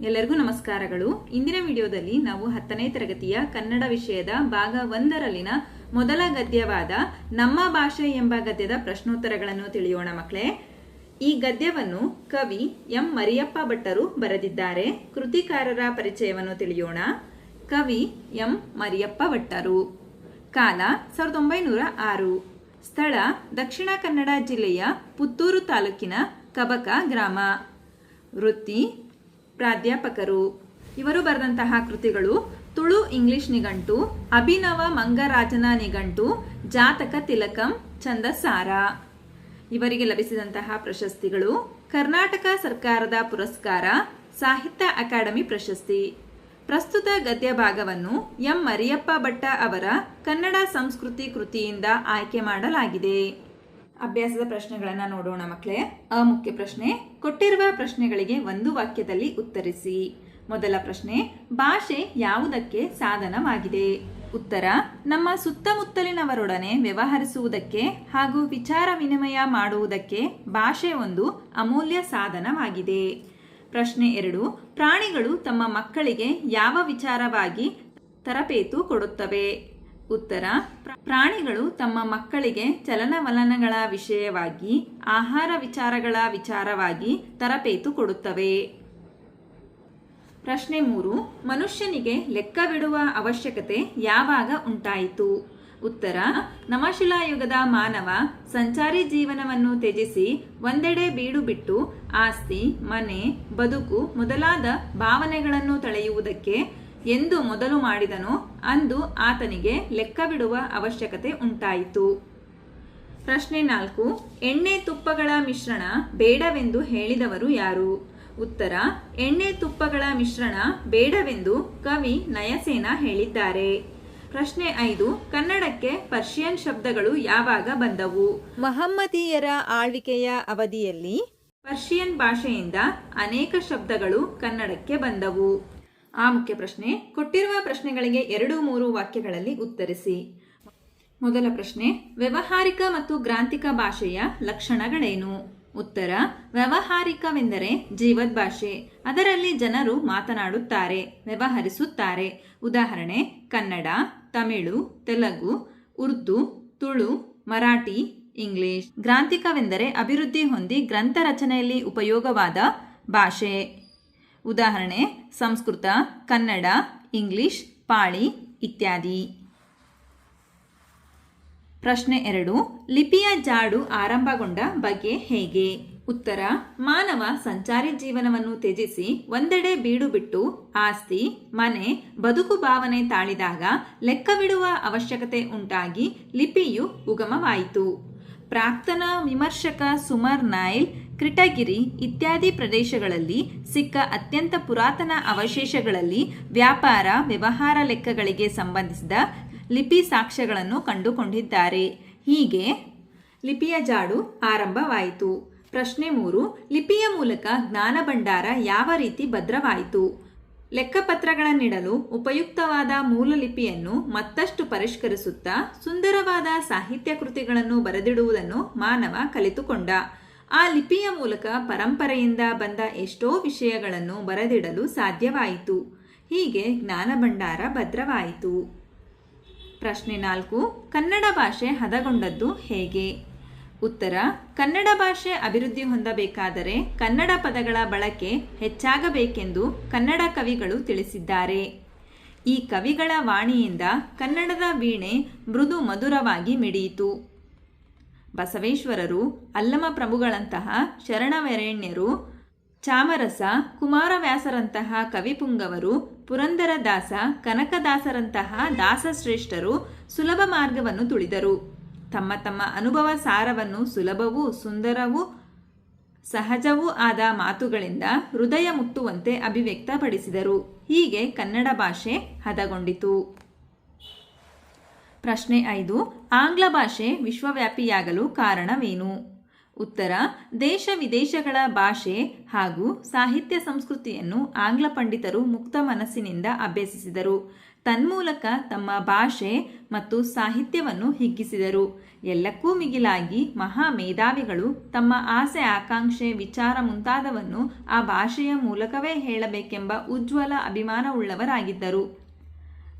ಎಲ್ಲರಿಗೂ ನಮಸ್ಕಾರಗಳು. ಇಂದಿನ ವಿಡಿಯೋದಲ್ಲಿ ನಾವು ಹತ್ತನೇ ತರಗತಿಯ ಕನ್ನಡ ವಿಷಯದ ಭಾಗ ಒಂದರಲ್ಲಿನ ಮೊದಲ ಗದ್ಯವಾದ ನಮ್ಮ ಭಾಷೆ ಎಂಬ ಗದ್ಯದ ಪ್ರಶ್ನೋತ್ತರಗಳನ್ನು ತಿಳಿಯೋಣ ಮಕ್ಕಳೇ. ಈ ಗದ್ಯವನ್ನು ಕವಿ ಎಂ ಮರಿಯಪ್ಪ ಭಟ್ಟರು ಬರೆದಿದ್ದಾರೆ. ಕೃತಿಕಾರರ ಪರಿಚಯವನ್ನು ತಿಳಿಯೋಣ. ಕವಿ ಎಂ ಮರಿಯಪ್ಪ ಭಟ್ಟರು. ಕಾಲ ಸಾವಿರದ ಒಂಬೈನೂರ ಆರು. ಸ್ಥಳ ದಕ್ಷಿಣ ಕನ್ನಡ ಜಿಲ್ಲೆಯ ಪುತ್ತೂರು ತಾಲೂಕಿನ ಕಬಕ, ಗ್ರಾಮ, ವೃತ್ತಿ, ಪ್ರಾಧ್ಯಾಪಕರು. ಇವರು ಬರೆದಂತಹ ಕೃತಿಗಳು ತುಳು ಇಂಗ್ಲಿಷ್ ನಿಘಂಟು, ಅಭಿನವ ಮಂಗರಾಜನ ನಿಘಂಟು, ಜಾತಕ ತಿಲಕಂ ಚಂದಸಾರ ಇವರಿಗೆ ಲಭಿಸಿದಂತಹ ಪ್ರಶಸ್ತಿಗಳು ಕರ್ನಾಟಕ ಸರ್ಕಾರದ ಪುರಸ್ಕಾರ, ಸಾಹಿತ್ಯ ಅಕಾಡೆಮಿ ಪ್ರಶಸ್ತಿ. ಪ್ರಸ್ತುತ ಗದ್ಯ ಭಾಗವನ್ನು ಎಂ. ಮರಿಯಪ್ಪ ಭಟ್ಟ ಅವರ ಕನ್ನಡ ಸಂಸ್ಕೃತಿ ಕೃತಿಯಿಂದ ಆಯ್ಕೆ ಮಾಡಲಾಗಿದೆ. ಅಭ್ಯಾಸದ ಪ್ರಶ್ನೆಗಳನ್ನ ನೋಡೋಣ ಮಕ್ಕಳೇ ಅ ಮುಖ್ಯ ಪ್ರಶ್ನೆ, ಕೊಟ್ಟಿರುವ ಪ್ರಶ್ನೆಗಳಿಗೆ ಒಂದು ವಾಕ್ಯದಲ್ಲಿ ಉತ್ತರಿಸಿ. ಮೊದಲ ಪ್ರಶ್ನೆ, ಭಾಷೆ ಯಾವುದಕ್ಕೆ ಸಾಧನವಾಗಿದೆ? ಉತ್ತರ, ನಮ್ಮ ಸುತ್ತಮುತ್ತಲಿನವರೊಡನೆ ವ್ಯವಹರಿಸುವುದಕ್ಕೆ ಹಾಗೂ ವಿಚಾರ ವಿನಿಮಯ ಮಾಡುವುದಕ್ಕೆ ಭಾಷೆ ಒಂದು ಅಮೂಲ್ಯ ಸಾಧನವಾಗಿದೆ. ಪ್ರಶ್ನೆ ಎರಡು, ಪ್ರಾಣಿಗಳು ತಮ್ಮ ಮಕ್ಕಳಿಗೆ ಯಾವ ವಿಚಾರವಾಗಿ ತರಬೇತು ಕೊಡುತ್ತವೆ? ಉತ್ತರ, ಪ್ರ- ಪ್ರಾಣಿಗಳು ತಮ್ಮ ಮಕ್ಕಳಿಗೆ ಚಲನವಲನಗಳ ವಿಷಯವಾಗಿ, ಆಹಾರ ವಿಚಾರಗಳ ವಿಚಾರವಾಗಿ ತರಬೇತು ಕೊಡುತ್ತವೆ. ಪ್ರಶ್ನೆ ಮೂರು, ಮನುಷ್ಯನಿಗೆ ಲೆಕ್ಕವಿಡುವ ಅವಶ್ಯಕತೆ ಯಾವಾಗ ಉಂಟಾಯಿತು? ಉತ್ತರ, ನಮಶಿಲಾಯುಗದ ಮಾನವ ಸಂಚಾರಿ ಜೀವನವನ್ನು ತ್ಯಜಿಸಿ ಒಂದೆಡೆ ಬೀಡು ಬಿಟ್ಟು ಆಸ್ತಿ, ಮನೆ, ಬದುಕು ಮೊದಲಾದ ಭಾವನೆಗಳನ್ನು ತಳೆಯುವುದಕ್ಕೆ ಎಂದು ಮೊದಲು ಮಾಡಿದನೋ ಅಂದು ಆತನಿಗೆ ಲೆಕ್ಕವಿಡುವ ಅವಶ್ಯಕತೆ ಉಂಟಾಯಿತು. ಪ್ರಶ್ನೆ ನಾಲ್ಕು ಎಣ್ಣೆ ತುಪ್ಪಗಳ ಮಿಶ್ರಣ ಬೇಡವೆಂದು ಹೇಳಿದವರು ಯಾರು? ಉತ್ತರ ಎಣ್ಣೆ ತುಪ್ಪಗಳ ಮಿಶ್ರಣ ಬೇಡವೆಂದು ಕವಿ ನಯಸೇನ ಹೇಳಿದ್ದಾರೆ. ಪ್ರಶ್ನೆ ಐದು ಕನ್ನಡಕ್ಕೆ ಪರ್ಷಿಯನ್ ಶಬ್ದಗಳು ಯಾವಾಗ ಬಂದವು? ಮಹಮ್ಮದೀಯರ ಆಳ್ವಿಕೆಯ ಅವಧಿಯಲ್ಲಿ ಪರ್ಷಿಯನ್ ಭಾಷೆಯಿಂದ ಅನೇಕ ಶಬ್ದಗಳು ಕನ್ನಡಕ್ಕೆ ಬಂದವು. ಆ ಮುಖ್ಯ ಪ್ರಶ್ನೆ, ಕೊಟ್ಟಿರುವ ಪ್ರಶ್ನೆಗಳಿಗೆ ಎರಡು ಮೂರು ವಾಕ್ಯಗಳಲ್ಲಿ ಉತ್ತರಿಸಿ. ಮೊದಲ ಪ್ರಶ್ನೆ, ವ್ಯವಹಾರಿಕ ಮತ್ತು ಗ್ರಾಂಥಿಕ ಭಾಷೆಯ ಲಕ್ಷಣಗಳೇನು? ಉತ್ತರ, ವ್ಯವಹಾರಿಕವೆಂದರೆ ಜೀವದ್ ಭಾಷೆ ಅದರಲ್ಲಿ ಜನರು ಮಾತನಾಡುತ್ತಾರೆ, ವ್ಯವಹರಿಸುತ್ತಾರೆ. ಉದಾಹರಣೆ, ಕನ್ನಡ, ತಮಿಳು, ತೆಲುಗು, ಉರ್ದು, ತುಳು, ಮರಾಠಿ, ಇಂಗ್ಲಿಷ್. ಗ್ರಾಂಥಿಕವೆಂದರೆ ಅಭಿವೃದ್ಧಿ ಹೊಂದಿ ಗ್ರಂಥ ರಚನೆಯಲ್ಲಿ ಉಪಯೋಗವಾದ ಭಾಷೆ. ಉದಾಹರಣೆ, ಸಂಸ್ಕೃತ, ಕನ್ನಡ, ಇಂಗ್ಲಿಷ್, ಪಾಳಿ ಇತ್ಯಾದಿ. ಪ್ರಶ್ನೆ ಎರಡು, ಲಿಪಿಯ ಜಾಡು ಆರಂಭಗೊಂಡ ಬಗ್ಗೆ ಹೇಗೆ? ಉತ್ತರ, ಮಾನವ ಸಂಚಾರಿ ಜೀವನವನ್ನು ತ್ಯಜಿಸಿ ಒಂದೆಡೆ ಬೀಡು ಬಿಟ್ಟು ಆಸ್ತಿ, ಮನೆ, ಬದುಕು ಭಾವನೆ ತಾಳಿದಾಗ ಲೆಕ್ಕವಿಡುವ ಅವಶ್ಯಕತೆ ಉಂಟಾಗಿ ಲಿಪಿಯು ಉಗಮವಾಯಿತು. ಪ್ರಾಕ್ತನ ವಿಮರ್ಶಕ ಸುಮರ್ ನೈಲ್ ಕ್ರಿಟಗಿರಿ ಇತ್ಯಾದಿ ಪ್ರದೇಶಗಳಲ್ಲಿ ಸಿಕ್ಕ ಅತ್ಯಂತ ಪುರಾತನ ಅವಶೇಷಗಳಲ್ಲಿ ವ್ಯಾಪಾರ, ವ್ಯವಹಾರ ಲೆಕ್ಕಗಳಿಗೆ ಸಂಬಂಧಿಸಿದ ಲಿಪಿ ಸಾಕ್ಷ್ಯಗಳನ್ನು ಕಂಡುಕೊಂಡಿದ್ದಾರೆ. ಹೀಗೆ ಲಿಪಿಯ ಜಾಡು ಆರಂಭವಾಯಿತು. ಪ್ರಶ್ನೆ ಮೂರು, ಲಿಪಿಯ ಮೂಲಕ ಜ್ಞಾನ ಭಂಡಾರ ಯಾವ ರೀತಿ ಭದ್ರವಾಯಿತು? ಲೆಕ್ಕಪತ್ರಗಳನ್ನಿಡಲು ಉಪಯುಕ್ತವಾದ ಮೂಲ ಲಿಪಿಯನ್ನು ಮತ್ತಷ್ಟು ಪರಿಷ್ಕರಿಸುತ್ತಾ ಸುಂದರವಾದ ಸಾಹಿತ್ಯ ಕೃತಿಗಳನ್ನು ಬರೆದಿಡುವುದನ್ನು ಮಾನವ ಕಲಿತುಕೊಂಡ. ಆ ಲಿಪಿಯ ಮೂಲಕ ಪರಂಪರೆಯಿಂದ ಬಂದ ಎಷ್ಟೋ ವಿಷಯಗಳನ್ನು ಬರೆದಿಡಲು ಸಾಧ್ಯವಾಯಿತು. ಹೀಗೆ ಜ್ಞಾನ ಭಂಡಾರ ಭದ್ರವಾಯಿತು. ಪ್ರಶ್ನೆ ನಾಲ್ಕು, ಕನ್ನಡ ಭಾಷೆ ಹದಗೊಂಡದ್ದು ಹೇಗೆ? ಉತ್ತರ, ಕನ್ನಡ ಭಾಷೆ ಅಭಿವೃದ್ಧಿ ಹೊಂದಬೇಕಾದರೆ ಕನ್ನಡ ಪದಗಳ ಬಳಕೆ ಹೆಚ್ಚಾಗಬೇಕೆಂದು ಕನ್ನಡ ಕವಿಗಳು ತಿಳಿಸಿದ್ದಾರೆ. ಈ ಕವಿಗಳ ವಾಣಿಯಿಂದ ಕನ್ನಡದ ವೀಣೆ ಮೃದು ಮಧುರವಾಗಿ ಮಿಡಿಯಿತು. ಬಸವೇಶ್ವರರು, ಅಲ್ಲಮ ಪ್ರಭುಗಳಂತಹ ಶರಣವರೆಣ್ಯರು, ಚಾಮರಸ, ಕುಮಾರವ್ಯಾಸರಂತಹ ಕವಿಪುಂಗವರು, ಪುರಂದರದಾಸ, ಕನಕದಾಸರಂತಹ ದಾಸಶ್ರೇಷ್ಠರು ಸುಲಭ ಮಾರ್ಗವನ್ನು ತುಳಿದರು. ತಮ್ಮ ತಮ್ಮ ಅನುಭವ ಸಾರವನ್ನು ಸುಲಭವೂ ಸುಂದರವೂ ಸಹಜವೂ ಆದ ಮಾತುಗಳಿಂದ ಹೃದಯ ಮುಟ್ಟುವಂತೆ ಅಭಿವ್ಯಕ್ತಪಡಿಸಿದರು. ಹೀಗೆ ಕನ್ನಡ ಭಾಷೆ ಹದಗೊಂಡಿತು. ಪ್ರಶ್ನೆ ಐದು, ಆಂಗ್ಲ ಭಾಷೆ ವಿಶ್ವವ್ಯಾಪಿಯಾಗಲು ಕಾರಣವೇನು? ಉತ್ತರ, ದೇಶ ವಿದೇಶಗಳ ಭಾಷೆ ಹಾಗೂ ಸಾಹಿತ್ಯ ಸಂಸ್ಕೃತಿಯನ್ನು ಆಂಗ್ಲ ಪಂಡಿತರು ಮುಕ್ತ ಮನಸ್ಸಿನಿಂದ ಅಭ್ಯಸಿಸಿದರು. ತನ್ಮೂಲಕ ತಮ್ಮ ಭಾಷೆ ಮತ್ತು ಸಾಹಿತ್ಯವನ್ನು ಹಿಗ್ಗಿಸಿದರು. ಎಲ್ಲಕ್ಕೂ ಮಿಗಿಲಾಗಿ ಮಹಾ ಮೇಧಾವಿಗಳು ತಮ್ಮ ಆಸೆ ಆಕಾಂಕ್ಷೆ ವಿಚಾರ ಮುಂತಾದವನ್ನು ಆ ಭಾಷೆಯ ಮೂಲಕವೇ ಹೇಳಬೇಕೆಂಬ ಉಜ್ವಲ ಅಭಿಮಾನವುಳ್ಳವರಾಗಿದ್ದರು.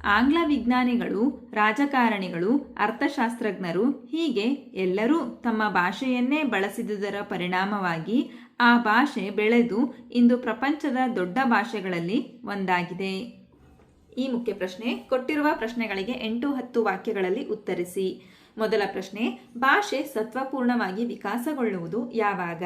ಆಂಗ್ಲ ವಿಜ್ಞಾನಿಗಳು, ರಾಜಕಾರಣಿಗಳು, ಅರ್ಥಶಾಸ್ತ್ರಜ್ಞರು, ಹೀಗೆ ಎಲ್ಲರೂ ತಮ್ಮ ಭಾಷೆಯನ್ನೇ ಬಳಸಿದುದರ ಪರಿಣಾಮವಾಗಿ ಆ ಭಾಷೆ ಬೆಳೆದು ಇಂದು ಪ್ರಪಂಚದ ದೊಡ್ಡ ಭಾಷೆಗಳಲ್ಲಿ ಒಂದಾಗಿದೆ. ಈ ಮುಖ್ಯ ಪ್ರಶ್ನೆ, ಕೊಟ್ಟಿರುವ ಪ್ರಶ್ನೆಗಳಿಗೆ ಎಂಟು ಹತ್ತು ವಾಕ್ಯಗಳಲ್ಲಿ ಉತ್ತರಿಸಿ. ಮೊದಲ ಪ್ರಶ್ನೆ, ಭಾಷೆ ಸತ್ವಪೂರ್ಣವಾಗಿ ವಿಕಾಸಗೊಳ್ಳುವುದು ಯಾವಾಗ?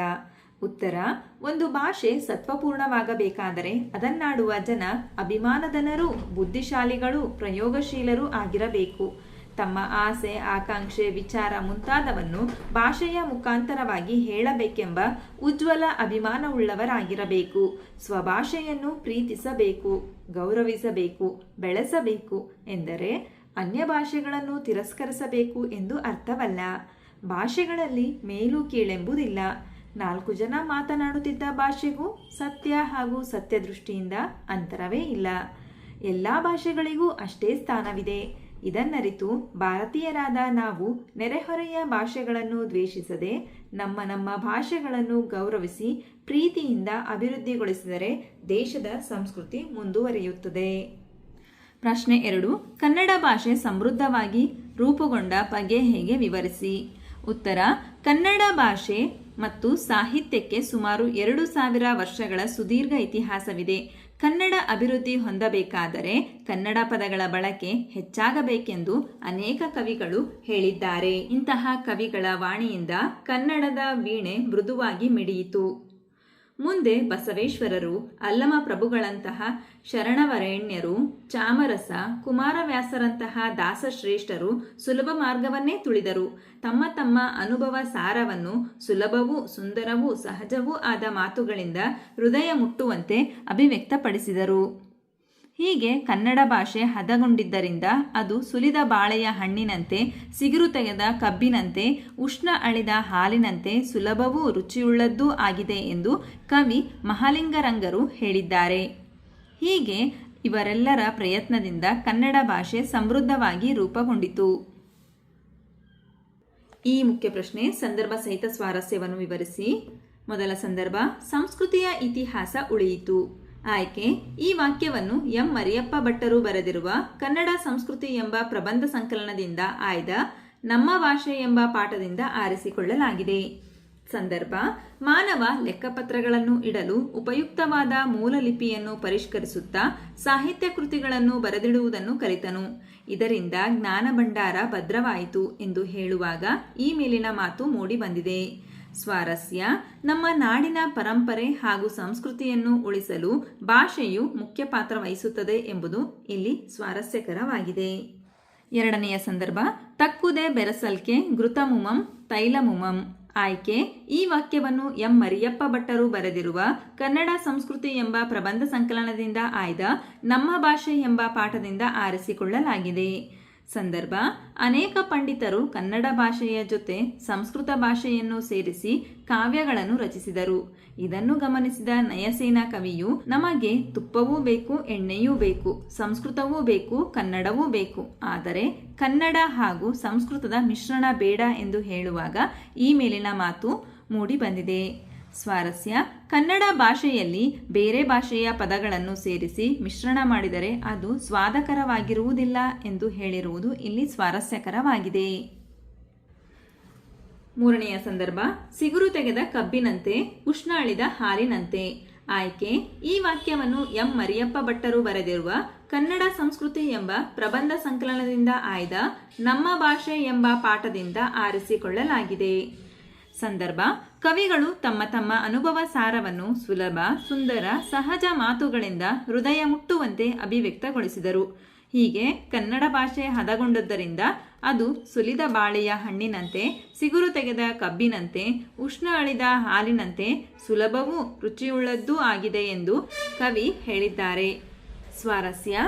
ಉತ್ತರ, ಒಂದು ಭಾಷೆ ಸತ್ವಪೂರ್ಣವಾಗಬೇಕಾದರೆ ಅದನ್ನಾಡುವ ಜನ ಅಭಿಮಾನದನರು ಬುದ್ಧಿಶಾಲಿಗಳು, ಪ್ರಯೋಗಶೀಲರು ಆಗಿರಬೇಕು. ತಮ್ಮ ಆಸೆ, ಆಕಾಂಕ್ಷೆ, ವಿಚಾರ ಮುಂತಾದವನ್ನು ಭಾಷೆಯ ಮುಖಾಂತರವಾಗಿ ಹೇಳಬೇಕೆಂಬ ಉಜ್ವಲ ಅಭಿಮಾನವುಳ್ಳವರಾಗಿರಬೇಕು. ಸ್ವಭಾಷೆಯನ್ನು ಪ್ರೀತಿಸಬೇಕು, ಗೌರವಿಸಬೇಕು, ಬೆಳೆಸಬೇಕು ಎಂದರೆ ಅನ್ಯ ಭಾಷೆಗಳನ್ನು ತಿರಸ್ಕರಿಸಬೇಕು ಎಂದು ಅರ್ಥವಲ್ಲ. ಭಾಷೆಗಳಲ್ಲಿ ಮೇಲು ಕೀಳೆಂಬುದಿಲ್ಲ. ನಾಲ್ಕು ಜನ ಮಾತನಾಡುತ್ತಿದ್ದ ಭಾಷೆಗೂ ಸತ್ಯ ಹಾಗೂ ಸತ್ಯದೃಷ್ಟಿಯಿಂದ ಅಂತರವೇ ಇಲ್ಲ. ಎಲ್ಲ ಭಾಷೆಗಳಿಗೂ ಅಷ್ಟೇ ಸ್ಥಾನವಿದೆ. ಇದನ್ನರಿತು ಭಾರತೀಯರಾದ ನಾವು ನೆರೆಹೊರೆಯ ಭಾಷೆಗಳನ್ನು ದ್ವೇಷಿಸದೆ ನಮ್ಮ ನಮ್ಮ ಭಾಷೆಗಳನ್ನು ಗೌರವಿಸಿ ಪ್ರೀತಿಯಿಂದ ಅಭಿವೃದ್ಧಿಗೊಳಿಸಿದರೆ ದೇಶದ ಸಂಸ್ಕೃತಿ ಮುಂದುವರಿಯುತ್ತದೆ. ಪ್ರಶ್ನೆ ಎರಡು. ಕನ್ನಡ ಭಾಷೆ ಸಮೃದ್ಧವಾಗಿ ರೂಪುಗೊಂಡ ಬಗೆ ಹೇಗೆ ವಿವರಿಸಿ? ಉತ್ತರ. ಕನ್ನಡ ಭಾಷೆ ಮತ್ತು ಸಾಹಿತ್ಯಕ್ಕೆ ಸುಮಾರು ಎರಡು ಸಾವಿರ ವರ್ಷಗಳ ಸುದೀರ್ಘ ಇತಿಹಾಸವಿದೆ. ಕನ್ನಡ ಅಭಿವೃದ್ಧಿ ಹೊಂದಬೇಕಾದರೆ ಕನ್ನಡ ಪದಗಳ ಬಳಕೆ ಹೆಚ್ಚಾಗಬೇಕೆಂದು ಅನೇಕ ಕವಿಗಳು ಹೇಳಿದ್ದಾರೆ. ಇಂತಹ ಕವಿಗಳ ವಾಣಿಯಿಂದ ಕನ್ನಡದ ವೀಣೆ ಮೃದುವಾಗಿ ಮಿಡಿಯಿತು. ಮುಂದೆ ಬಸವೇಶ್ವರರು ಅಲ್ಲಮ ಪ್ರಭುಗಳಂತಹ ಶರಣವರೇಣ್ಯರು, ಚಾಮರಸ, ಕುಮಾರವ್ಯಾಸರಂತಹ ದಾಸಶ್ರೇಷ್ಠರು ಸುಲಭ ಮಾರ್ಗವನ್ನೇ ತುಳಿದರು. ತಮ್ಮ ತಮ್ಮ ಅನುಭವ ಸಾರವನ್ನು ಸುಲಭವೂ ಸುಂದರವೂ ಸಹಜವೂ ಆದ ಮಾತುಗಳಿಂದ ಹೃದಯ ಮುಟ್ಟುವಂತೆ ಅಭಿವ್ಯಕ್ತಪಡಿಸಿದರು. ಹೀಗೆ ಕನ್ನಡ ಭಾಷೆ ಹದಗೊಂಡಿದ್ದರಿಂದ ಅದು ಸುಲಿದ ಬಾಳೆಯ ಹಣ್ಣಿನಂತೆ, ಸಿಗುರು ತೆಗೆದ ಕಬ್ಬಿನಂತೆ, ಉಷ್ಣ ಅಳಿದ ಹಾಲಿನಂತೆ ಸುಲಭವೂ ರುಚಿಯುಳ್ಳದ್ದೂ ಆಗಿದೆ ಎಂದು ಕವಿ ಮಹಾಲಿಂಗರಂಗರು ಹೇಳಿದ್ದಾರೆ. ಹೀಗೆ ಇವರೆಲ್ಲರ ಪ್ರಯತ್ನದಿಂದ ಕನ್ನಡ ಭಾಷೆ ಸಮೃದ್ಧವಾಗಿ ರೂಪುಗೊಂಡಿತು. ಈ ಮುಖ್ಯ ಪ್ರಶ್ನೆ ಸಂದರ್ಭ ಸಹಿತ ಸ್ವಾರಸ್ಯವನ್ನು ವಿವರಿಸಿ. ಮೊದಲ ಸಂದರ್ಭ, ಸಂಸ್ಕೃತಿಯ ಇತಿಹಾಸ ಉಳಿಯಿತು. ಆಯ್ಕೆ. ಈ ವಾಕ್ಯವನ್ನು ಎಂ. ಮರಿಯಪ್ಪ ಭಟ್ಟರು ಬರೆದಿರುವ ಕನ್ನಡ ಸಂಸ್ಕೃತಿ ಎಂಬ ಪ್ರಬಂಧ ಸಂಕಲನದಿಂದ ಆಯ್ದ ನಮ್ಮ ಭಾಷೆ ಎಂಬ ಪಾಠದಿಂದ ಆರಿಸಿಕೊಳ್ಳಲಾಗಿದೆ. ಸಂದರ್ಭ, ಮಾನವ ಲೆಕ್ಕಪತ್ರಗಳನ್ನು ಇಡಲು ಉಪಯುಕ್ತವಾದ ಮೂಲ ಲಿಪಿಯನ್ನು ಪರಿಷ್ಕರಿಸುತ್ತಾ ಸಾಹಿತ್ಯ ಕೃತಿಗಳನ್ನು ಬರೆದಿಡುವುದನ್ನು ಕಲಿತನು. ಇದರಿಂದ ಜ್ಞಾನ ಭಂಡಾರ ಭದ್ರವಾಯಿತು ಎಂದು ಹೇಳುವಾಗ ಈ ಮೇಲಿನ ಮಾತು ಮೂಡಿಬಂದಿದೆ ಸ್ವಾರಸ್ಯ, ನಮ್ಮ ನಾಡಿನ ಪರಂಪರೆ ಹಾಗೂ ಸಂಸ್ಕೃತಿಯನ್ನು ಉಳಿಸಲು ಭಾಷೆಯು ಮುಖ್ಯ ಪಾತ್ರ ವಹಿಸುತ್ತದೆ ಎಂಬುದು ಇಲ್ಲಿ ಸ್ವಾರಸ್ಯಕರವಾಗಿದೆ. ಎರಡನೆಯ ಸಂದರ್ಭ, ತಕ್ಕುದೆ ಬೆರಸಲ್ಕೆ ಘೃತಮುಮಂ ತೈಲಮುಮಂ. ಆಯ್ಕೆ, ಈ ವಾಕ್ಯವನ್ನು ಎಂ ಮರಿಯಪ್ಪ ಭಟ್ಟರು ಬರೆದಿರುವ ಕನ್ನಡ ಸಂಸ್ಕೃತಿ ಎಂಬ ಪ್ರಬಂಧ ಸಂಕಲನದಿಂದ ಆಯ್ದ ನಮ್ಮ ಭಾಷೆ ಎಂಬ ಪಾಠದಿಂದ ಆರಿಸಿಕೊಳ್ಳಲಾಗಿದೆ. ಸಂದರ್ಭ, ಅನೇಕ ಪಂಡಿತರು ಕನ್ನಡ ಭಾಷೆಯ ಜೊತೆ ಸಂಸ್ಕೃತ ಭಾಷೆಯನ್ನು ಸೇರಿಸಿ ಕಾವ್ಯಗಳನ್ನು ರಚಿಸಿದರು. ಇದನ್ನು ಗಮನಿಸಿದ ನಯಸೇನಾ ಕವಿಯು, ನಮಗೆ ತುಪ್ಪವೂ ಬೇಕು, ಎಣ್ಣೆಯೂ ಬೇಕು, ಸಂಸ್ಕೃತವೂ ಬೇಕು, ಕನ್ನಡವೂ ಬೇಕು. ಆದರೆ ಕನ್ನಡ ಹಾಗೂ ಸಂಸ್ಕೃತದ ಮಿಶ್ರಣ ಬೇಡ ಎಂದು ಹೇಳುವಾಗ ಈ ಮೇಲಿನ ಮಾತು ಮೂಡಿ ಬಂದಿದೆ ಸ್ವಾರಸ್ಯ. ಕನ್ನಡ ಭಾಷೆಯಲ್ಲಿ ಬೇರೆ ಭಾಷೆಯ ಪದಗಳನ್ನು ಸೇರಿಸಿ ಮಿಶ್ರಣ ಮಾಡಿದರೆ ಅದು ಸ್ವಾದಕರವಾಗಿರುವುದಿಲ್ಲ ಎಂದು ಹೇಳಿರುವುದು ಇಲ್ಲಿ ಸ್ವಾರಸ್ಯಕರವಾಗಿದೆ. ಮೂರನೆಯ ಸಂದರ್ಭ. ಸಿಗುರು ತೆಗೆದ ಕಬ್ಬಿನಂತೆ, ಉಷ್ಣಾಳಿದ ಹಾಲಿನಂತೆ. ಆಯ್ಕೆ. ಈ ವಾಕ್ಯವನ್ನು ಎಂ. ಮರಿಯಪ್ಪ ಭಟ್ಟರು ಬರೆದಿರುವ ಕನ್ನಡ ಸಂಸ್ಕೃತಿ ಎಂಬ ಪ್ರಬಂಧ ಸಂಕಲನದಿಂದ ಆಯ್ದ ನಮ್ಮ ಭಾಷೆ ಎಂಬ ಪಾಠದಿಂದ ಆರಿಸಿಕೊಳ್ಳಲಾಗಿದೆ. ಸಂದರ್ಭ. ಕವಿಗಳು ತಮ್ಮ ತಮ್ಮ ಅನುಭವ ಸಾರವನ್ನು ಸುಲಭ, ಸುಂದರ, ಸಹಜ ಮಾತುಗಳಿಂದ ಹೃದಯ ಮುಟ್ಟುವಂತೆ ಅಭಿವ್ಯಕ್ತಗೊಳಿಸಿದರು. ಹೀಗೆ ಕನ್ನಡ ಭಾಷೆ ಹದಗೊಂಡದ್ದರಿಂದ ಅದು ಸುಲಿದ ಬಾಳೆಯ ಹಣ್ಣಿನಂತೆ, ಸಿಗುರು ತೆಗೆದ ಕಬ್ಬಿನಂತೆ, ಉಷ್ಣ ಅಳಿದ ಹಾಲಿನಂತೆ ಸುಲಭವೂ ರುಚಿಯುಳ್ಳದ್ದೂ ಆಗಿದೆ ಎಂದು ಕವಿ ಹೇಳಿದ್ದಾರೆ. ಸ್ವಾರಸ್ಯ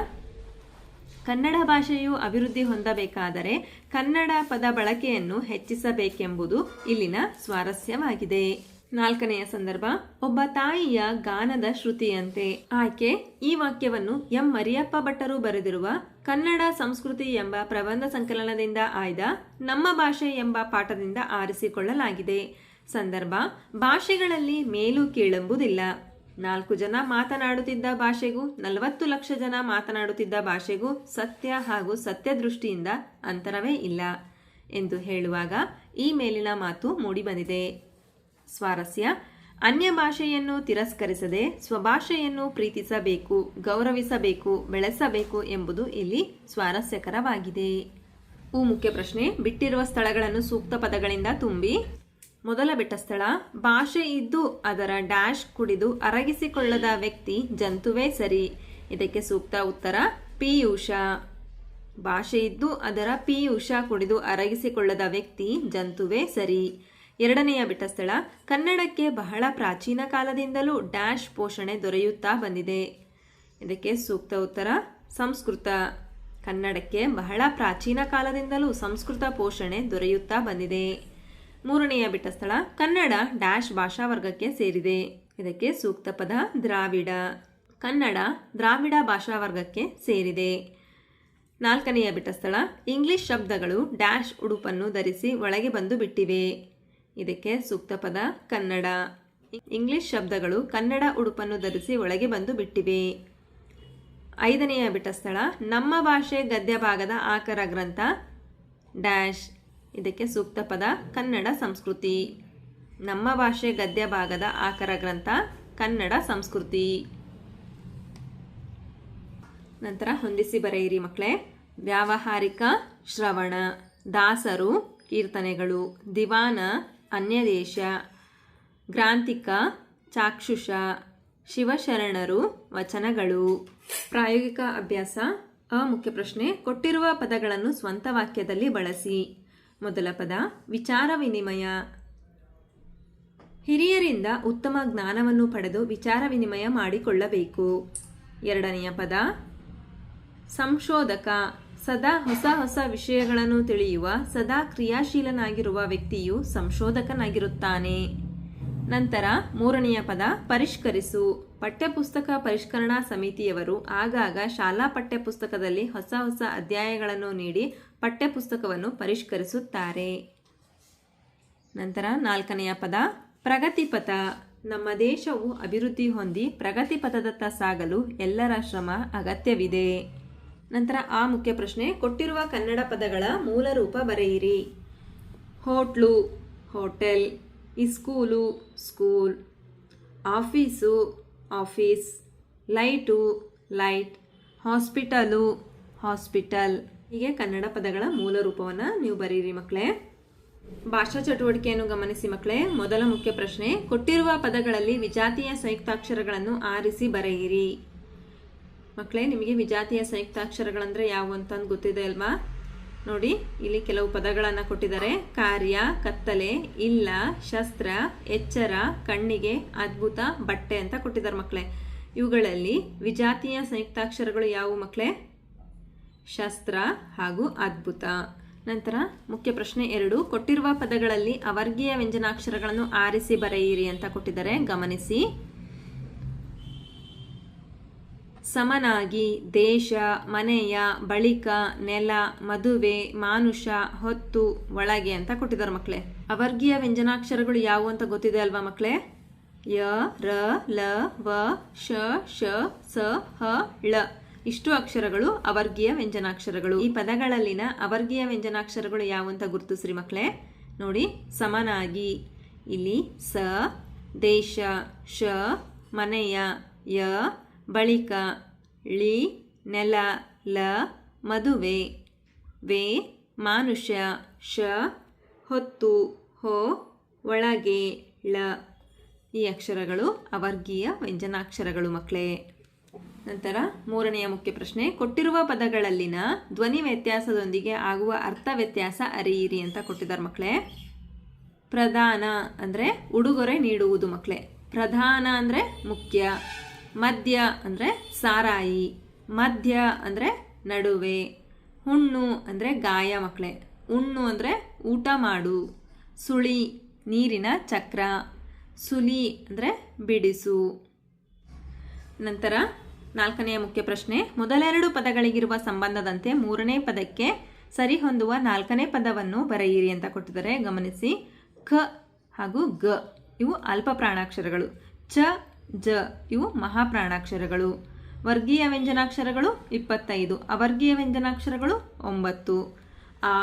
ಕನ್ನಡ ಭಾಷೆಯು ಅಭಿವೃದ್ಧಿ ಹೊಂದಬೇಕಾದರೆ ಕನ್ನಡ ಪದ ಬಳಕೆಯನ್ನು ಹೆಚ್ಚಿಸಬೇಕೆಂಬುದು ಇಲ್ಲಿನ ಸ್ವಾರಸ್ಯವಾಗಿದೆ. ನಾಲ್ಕನೆಯ ಸಂದರ್ಭ, ಒಬ್ಬ ತಾಯಿಯ ಗಾನದ ಶ್ರುತಿಯಂತೆ. ಆಯ್ಕೆ ಈ ವಾಕ್ಯವನ್ನು ಎಂ. ಮರಿಯಪ್ಪ ಭಟ್ಟರು ಬರೆದಿರುವ ಕನ್ನಡ ಸಂಸ್ಕೃತಿ ಎಂಬ ಪ್ರಬಂಧ ಸಂಕಲನದಿಂದ ಆಯ್ದ ನಮ್ಮ ಭಾಷೆ ಎಂಬ ಪಾಠದಿಂದ ಆರಿಸಿಕೊಳ್ಳಲಾಗಿದೆ. ಸಂದರ್ಭ, ಭಾಷೆಗಳಲ್ಲಿ ಮೇಲು ಕೀಳೆಂಬುದಿಲ್ಲ. ನಾಲ್ಕು ಜನ ಮಾತನಾಡುತ್ತಿದ್ದ ಭಾಷೆಗೂ, ನಲವತ್ತು ಲಕ್ಷ ಜನ ಮಾತನಾಡುತ್ತಿದ್ದ ಭಾಷೆಗೂ ಸತ್ಯ ಹಾಗೂ ಸತ್ಯದೃಷ್ಟಿಯಿಂದ ಅಂತರವೇ ಇಲ್ಲ ಎಂದು ಹೇಳುವಾಗ ಈ ಮೇಲಿನ ಮಾತು ಮೂಡಿಬಂದಿದೆ. ಸ್ವಾರಸ್ಯ, ಅನ್ಯ ಭಾಷೆಯನ್ನು ತಿರಸ್ಕರಿಸದೆ ಸ್ವಭಾಷೆಯನ್ನು ಪ್ರೀತಿಸಬೇಕು, ಗೌರವಿಸಬೇಕು, ಬೆಳೆಸಬೇಕು ಎಂಬುದು ಇಲ್ಲಿ ಸ್ವಾರಸ್ಯಕರವಾಗಿದೆ. ಉ ಮುಖ್ಯ ಪ್ರಶ್ನೆ, ಬಿಟ್ಟಿರುವ ಸ್ಥಳಗಳನ್ನು ಸೂಕ್ತ ಪದಗಳಿಂದ ತುಂಬಿ ಮೊದಲ ಬಿಟ್ಟ ಸ್ಥಳ. ಭಾಷೆ ಇದ್ದು ಅದರ ಡ್ಯಾಶ್ ಕುಡಿದು ಅರಗಿಸಿಕೊಳ್ಳದ ವ್ಯಕ್ತಿ ಜಂತುವೇ ಸರಿ. ಇದಕ್ಕೆ ಸೂಕ್ತ ಉತ್ತರ, ಪಿಯೂಷ. ಭಾಷೆ ಇದ್ದು ಅದರ ಪಿಯೂಷ ಕುಡಿದು ಅರಗಿಸಿಕೊಳ್ಳದ ವ್ಯಕ್ತಿ ಜಂತುವೇ ಸರಿ. ಎರಡನೆಯ ಬಿಟ್ಟ ಸ್ಥಳ. ಕನ್ನಡಕ್ಕೆ ಬಹಳ ಪ್ರಾಚೀನ ಕಾಲದಿಂದಲೂ ಡ್ಯಾಶ್ ಪೋಷಣೆ ದೊರೆಯುತ್ತಾ ಬಂದಿದೆ. ಇದಕ್ಕೆ ಸೂಕ್ತ ಉತ್ತರ, ಸಂಸ್ಕೃತ. ಕನ್ನಡಕ್ಕೆ ಬಹಳ ಪ್ರಾಚೀನ ಕಾಲದಿಂದಲೂ ಸಂಸ್ಕೃತ ಪೋಷಣೆ ದೊರೆಯುತ್ತಾ ಬಂದಿದೆ. ಮೂರನೆಯ ಬಿಟ್ಟ ಸ್ಥಳ ಕನ್ನಡ ಡ್ಯಾಶ್ ಭಾಷಾ ವರ್ಗಕ್ಕೆ ಸೇರಿದೆ. ಇದಕ್ಕೆ ಸೂಕ್ತ ಪದ ದ್ರಾವಿಡ. ಕನ್ನಡ ದ್ರಾವಿಡ ಭಾಷಾ ವರ್ಗಕ್ಕೆ ಸೇರಿದೆ. ನಾಲ್ಕನೆಯ ಬಿಟ್ಟ ಸ್ಥಳ ಇಂಗ್ಲಿಷ್ ಶಬ್ದಗಳು ಡ್ಯಾಶ್ ಉಡುಪನ್ನು ಧರಿಸಿ ಒಳಗೆ ಬಂದು ಬಿಟ್ಟಿವೆ. ಇದಕ್ಕೆ ಸೂಕ್ತ ಪದ ಕನ್ನಡ. ಇಂಗ್ಲಿಷ್ ಶಬ್ದಗಳು ಕನ್ನಡ ಉಡುಪನ್ನು ಧರಿಸಿ ಒಳಗೆ ಬಂದು ಬಿಟ್ಟಿವೆ. ಐದನೆಯ ಬಿಟ್ಟ ಸ್ಥಳ ನಮ್ಮ ಭಾಷೆ ಗದ್ಯ ಭಾಗದ ಆಕರ ಗ್ರಂಥ ಡ್ಯಾಶ್. ಇದಕ್ಕೆ ಸೂಕ್ತ ಪದ ಕನ್ನಡ ಸಂಸ್ಕೃತಿ. ನಮ್ಮ ಭಾಷೆ ಗದ್ಯ ಭಾಗದ ಆಕರ ಗ್ರಂಥ ಕನ್ನಡ ಸಂಸ್ಕೃತಿ. ನಂತರ ಹೊಂದಿಸಿ ಬರೆಯಿರಿ ಮಕ್ಕಳೇ. ವ್ಯಾವಹಾರಿಕ ಶ್ರವಣ, ದಾಸರು, ಕೀರ್ತನೆಗಳು, ದಿವಾನ, ಅನ್ಯದೇಶ ಗ್ರಾಂತಿಕ ಚಾಕ್ಷುಷ, ಶಿವಶರಣರು, ವಚನಗಳು. ಪ್ರಾಯೋಗಿಕ ಅಭ್ಯಾಸ ಅ ಮುಖ್ಯ ಪ್ರಶ್ನೆ, ಕೊಟ್ಟಿರುವ ಪದಗಳನ್ನು ಸ್ವಂತ ವಾಕ್ಯದಲ್ಲಿ ಬಳಸಿ. ಮೊದಲ ಪದ, ವಿಚಾರ ವಿನಿಮಯ. ಹಿರಿಯರಿಂದ ಉತ್ತಮ ಜ್ಞಾನವನ್ನು ಪಡೆದು ವಿಚಾರ ವಿನಿಮಯ ಮಾಡಿಕೊಳ್ಳಬೇಕು. ಎರಡನೆಯ ಪದ, ಸಂಶೋಧಕ. ಸದಾ ಹೊಸ ಹೊಸ ವಿಷಯಗಳನ್ನು ತಿಳಿಯುವ, ಸದಾ ಕ್ರಿಯಾಶೀಲನಾಗಿರುವ ವ್ಯಕ್ತಿಯು ಸಂಶೋಧಕನಾಗಿರುತ್ತಾನೆ. ನಂತರ ಮೂರನೆಯ ಪದ, ಪರಿಷ್ಕರಿಸು. ಪಠ್ಯಪುಸ್ತಕ ಪರಿಷ್ಕರಣಾ ಸಮಿತಿಯವರು ಆಗಾಗ ಶಾಲಾ ಪಠ್ಯಪುಸ್ತಕದಲ್ಲಿ ಹೊಸ ಹೊಸ ಅಧ್ಯಾಯಗಳನ್ನು ನೀಡಿ ಪಠ್ಯಪುಸ್ತಕವನ್ನು ಪರಿಷ್ಕರಿಸುತ್ತಾರೆ. ನಂತರ ನಾಲ್ಕನೆಯ ಪದ, ಪ್ರಗತಿಪಥ. ನಮ್ಮ ದೇಶವು ಅಭಿವೃದ್ಧಿ ಹೊಂದಿ ಪ್ರಗತಿಪಥದತ್ತ ಸಾಗಲು ಎಲ್ಲರ ಶ್ರಮ ಅಗತ್ಯವಿದೆ. ನಂತರ ಆ ಮುಖ್ಯ ಪ್ರಶ್ನೆ, ಕೊಟ್ಟಿರುವ ಕನ್ನಡ ಪದಗಳ ಮೂಲ ರೂಪ ಬರೆಯಿರಿ. Hotel, hotel, school, school, office, office, light, light, hospital, hospital. ಹೀಗೆ ಕನ್ನಡ ಪದಗಳ ಮೂಲ ರೂಪವನ್ನು ನೀವು ಬರೀರಿ ಮಕ್ಕಳೇ. ಭಾಷಾ ಚಟುವಟಿಕೆಯನ್ನು ಗಮನಿಸಿ ಮಕ್ಕಳೇ. ಮೊದಲ ಮುಖ್ಯ ಪ್ರಶ್ನೆ, ಕೊಟ್ಟಿರುವ ಪದಗಳಲ್ಲಿ ವಿಜಾತಿಯ ಸಂಯುಕ್ತಾಕ್ಷರಗಳನ್ನು ಆರಿಸಿ ಬರೆಯಿರಿ. ಮಕ್ಕಳೇ, ನಿಮಗೆ ವಿಜಾತಿಯ ಸಂಯುಕ್ತಾಕ್ಷರಗಳಂದರೆ ಯಾವುವು ಅಂತಂದು ಗೊತ್ತಿದೆ ಅಲ್ವಾ? ನೋಡಿ, ಇಲ್ಲಿ ಕೆಲವು ಪದಗಳನ್ನು ಕೊಟ್ಟಿದ್ದಾರೆ. ಕಾರ್ಯ, ಕತ್ತಲೆ, ಇಲ್ಲ, ಶಸ್ತ್ರ, ಎಚ್ಚರ, ಕಣ್ಣಿಗೆ, ಅದ್ಭುತ, ಬಟ್ಟೆ ಅಂತ ಕೊಟ್ಟಿದ್ದಾರೆ ಮಕ್ಕಳೇ. ಇವುಗಳಲ್ಲಿ ವಿಜಾತಿಯ ಸಂಯುಕ್ತಾಕ್ಷರಗಳು ಯಾವುವು ಮಕ್ಕಳೇ? ಶಸ್ತ್ರ ಹಾಗೂ ಅದ್ಭುತ. ನಂತರ ಮುಖ್ಯ ಪ್ರಶ್ನೆ ಎರಡು, ಕೊಟ್ಟಿರುವ ಪದಗಳಲ್ಲಿ ಅವರ್ಗೀಯ ವ್ಯಂಜನಾಕ್ಷರಗಳನ್ನು ಆರಿಸಿ ಬರೆಯಿರಿ ಅಂತ ಕೊಟ್ಟಿದ್ದಾರೆ. ಗಮನಿಸಿ. ಸಮನಾಗಿ ದೇಶ, ಮನೆಯ, ಬಳಿಕ, ನೆಲ, ಮದುವೆ, ಮಾನುಷ, ಹೊತ್ತು, ಒಳಗೆ ಅಂತ ಕೊಟ್ಟಿದ್ದಾರೆ ಮಕ್ಕಳೇ. ಅವರ್ಗೀಯ ವ್ಯಂಜನಾಕ್ಷರಗಳು ಯಾವುವು ಅಂತ ಗೊತ್ತಿದೆ ಅಲ್ವಾ ಮಕ್ಕಳೇ? ಯ, ರ, ಲ, ವ, ಶ ಶ, ಸ, ಹ, ಳ. ಇಷ್ಟು ಅಕ್ಷರಗಳು ಅವರ್ಗೀಯ ವ್ಯಂಜನಾಕ್ಷರಗಳು. ಈ ಪದಗಳಲ್ಲಿನ ಅವರ್ಗೀಯ ವ್ಯಂಜನಾಕ್ಷರಗಳು ಯಾವಂತ ಗುರುತಿಸ್ರಿ ಮಕ್ಕಳೇ? ನೋಡಿ, ಸಮನಾಗಿ. ಇಲ್ಲಿ ಸ, ದೇಶ, ಶ, ಮನೆಯ, ಯ, ಬಳಿಕ, ಳಿ, ನೆಲ, ಲ, ಮದುವೆ. ವೆ, ಮಾನುಷ್ಯ, ಶ, ಹೊತ್ತು, ಹೋ, ಒಳಗೆ, ಳ. ಈ ಅಕ್ಷರಗಳು ಅವರ್ಗೀಯ ವ್ಯಂಜನಾಕ್ಷರಗಳು ಮಕ್ಕಳೇ. ನಂತರ ಮೂರನೆಯ ಮುಖ್ಯ ಪ್ರಶ್ನೆ, ಕೊಟ್ಟಿರುವ ಪದಗಳಲ್ಲಿನ ಧ್ವನಿ ವ್ಯತ್ಯಾಸದೊಂದಿಗೆ ಆಗುವ ಅರ್ಥ ವ್ಯತ್ಯಾಸ ಅರಿಯಿರಿ ಅಂತ ಕೊಟ್ಟಿದ್ದಾರೆ ಮಕ್ಕಳೇ. ಪ್ರಧಾನ ಅಂದರೆ ಉಡುಗೊರೆ ನೀಡುವುದು ಮಕ್ಕಳೇ. ಪ್ರಧಾನ ಅಂದರೆ ಮುಖ್ಯ ಮಧ್ಯ ಅಂದರೆ ಸಾರಾಯಿ ಮಧ್ಯ ಅಂದರೆ ನಡುವೆ, ಹುಣ್ಣು ಅಂದರೆ ಗಾಯ ಮಕ್ಕಳೇ. ಹುಣ್ಣು ಅಂದರೆ ಊಟ ಮಾಡು, ಸುಳಿ ನೀರಿನ ಚಕ್ರ, ಸುಲಿ ಅಂದರೆ ಬಿಡಿಸು. ನಂತರ ನಾಲ್ಕನೆಯ ಮುಖ್ಯ ಪ್ರಶ್ನೆ, ಮೊದಲೆರಡು ಪದಗಳಿಗಿರುವ ಸಂಬಂಧದಂತೆ ಮೂರನೇ ಪದಕ್ಕೆ ಸರಿಹೊಂದುವ ನಾಲ್ಕನೇ ಪದವನ್ನು ಬರೆಯಿರಿ ಅಂತ ಕೊಟ್ಟಿದ್ದಾರೆ. ಗಮನಿಸಿ. ಖ ಹಾಗೂ ಗ, ಇವು ಅಲ್ಪ ಪ್ರಾಣಾಕ್ಷರಗಳು. ಚ, ಜ, ಇವು ಮಹಾಪ್ರಾಣಾಕ್ಷರಗಳು. ವರ್ಗೀಯ ವ್ಯಂಜನಾಕ್ಷರಗಳು ಇಪ್ಪತ್ತೈದು, ಅವರ್ಗೀಯ ವ್ಯಂಜನಾಕ್ಷರಗಳು ಒಂಬತ್ತು. ಆ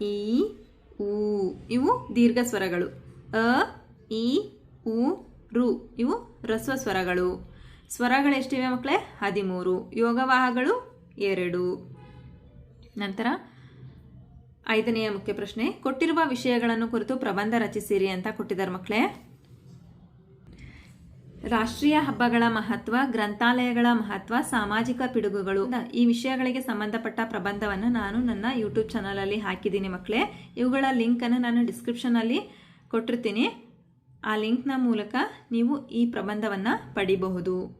ಇ ಉ ಇವು ದೀರ್ಘ ಸ್ವರಗಳು ಅ ಇ ಉ ರು, ಇವು ರಸ್ವ ಸ್ವರಗಳು. ಸ್ವರಗಳೆಷ್ಟಿವೆ ಮಕ್ಕಳೇ? ಹದಿಮೂರು. ಯೋಗವಾಹಗಳು ಎರಡು. ನಂತರ ಐದನೆಯ ಮುಖ್ಯ ಪ್ರಶ್ನೆ, ಕೊಟ್ಟಿರುವ ವಿಷಯಗಳನ್ನು ಕುರಿತು ಪ್ರಬಂಧ ರಚಿಸಿರಿ ಅಂತ ಕೊಟ್ಟಿದ್ದಾರೆ ಮಕ್ಕಳೇ. ರಾಷ್ಟ್ರೀಯ ಹಬ್ಬಗಳ ಮಹತ್ವ, ಗ್ರಂಥಾಲಯಗಳ ಮಹತ್ವ, ಸಾಮಾಜಿಕ ಪಿಡುಗುಗಳು. ಈ ವಿಷಯಗಳಿಗೆ ಸಂಬಂಧಪಟ್ಟ ಪ್ರಬಂಧವನ್ನು ನಾನು ನನ್ನ ಯೂಟ್ಯೂಬ್ ಚಾನಲಲ್ಲಿ ಹಾಕಿದ್ದೀನಿ ಮಕ್ಕಳೇ. ಇವುಗಳ ಲಿಂಕನ್ನು ನಾನು ಡಿಸ್ಕ್ರಿಪ್ಷನಲ್ಲಿ ಕೊಟ್ಟಿರ್ತೀನಿ. ಆ ಲಿಂಕ್ನ ಮೂಲಕ ನೀವು ಈ ಪ್ರಬಂಧವನ್ನು ಪಡಿಬಹುದು.